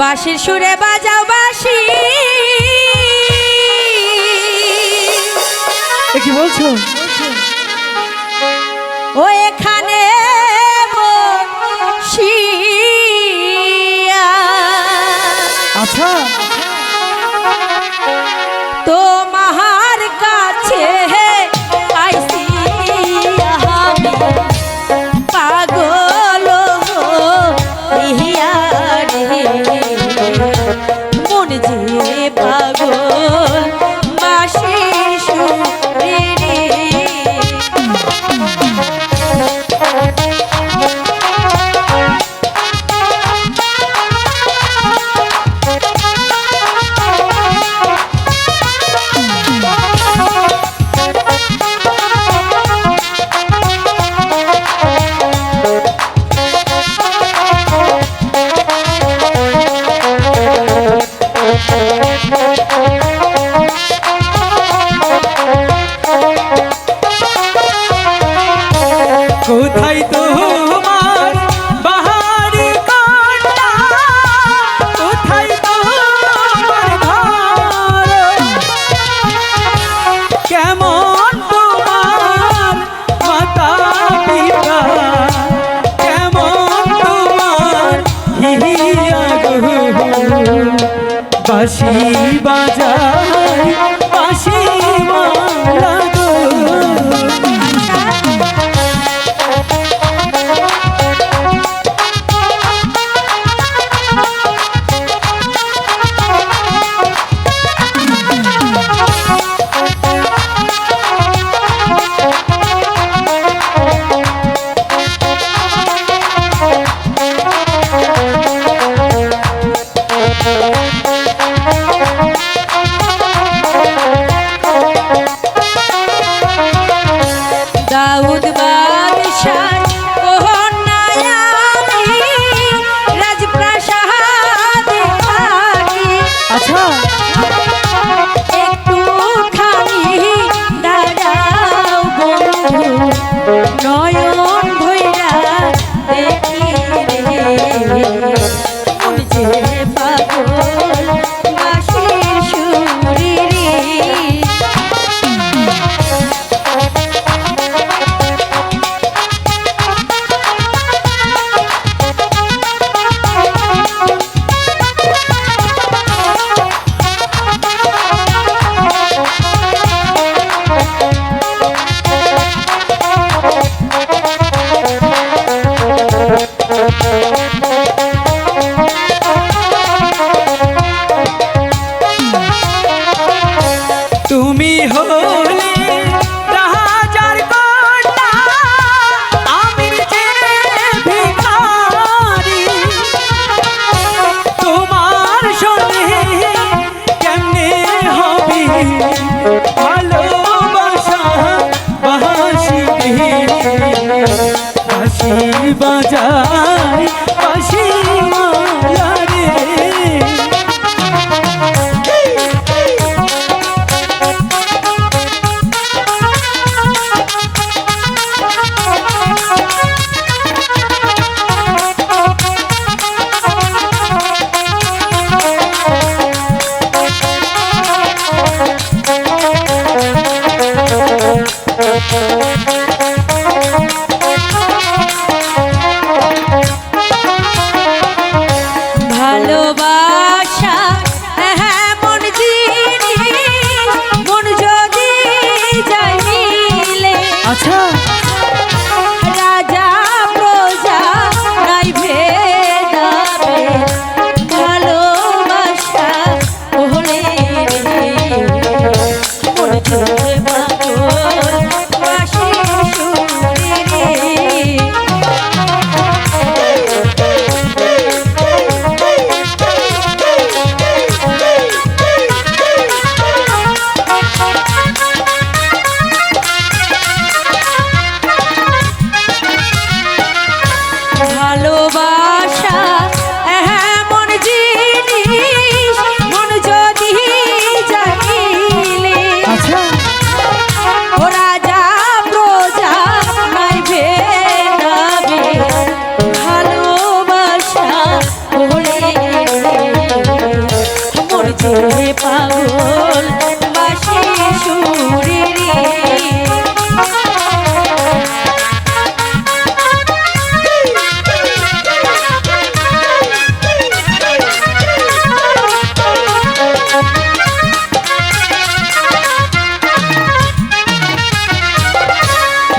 বাঁশির সুরে বাজাও বাঁশি। কি বলছো? ও এখানে কোথায় um would ভালোবাসা বাসি বাসি বাজায় বাসি মালা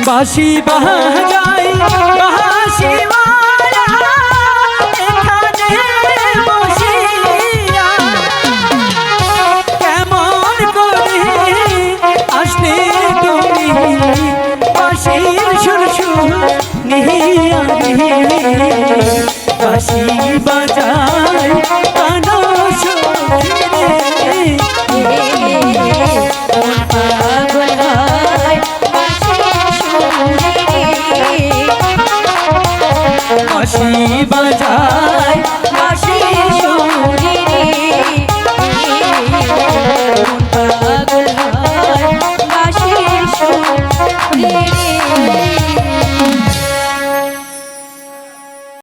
বাসি বাহাই বাসি কেমন করে আসতে তুমি বাসির সুরসুর নিহিয়া বাসি বাজা বাজা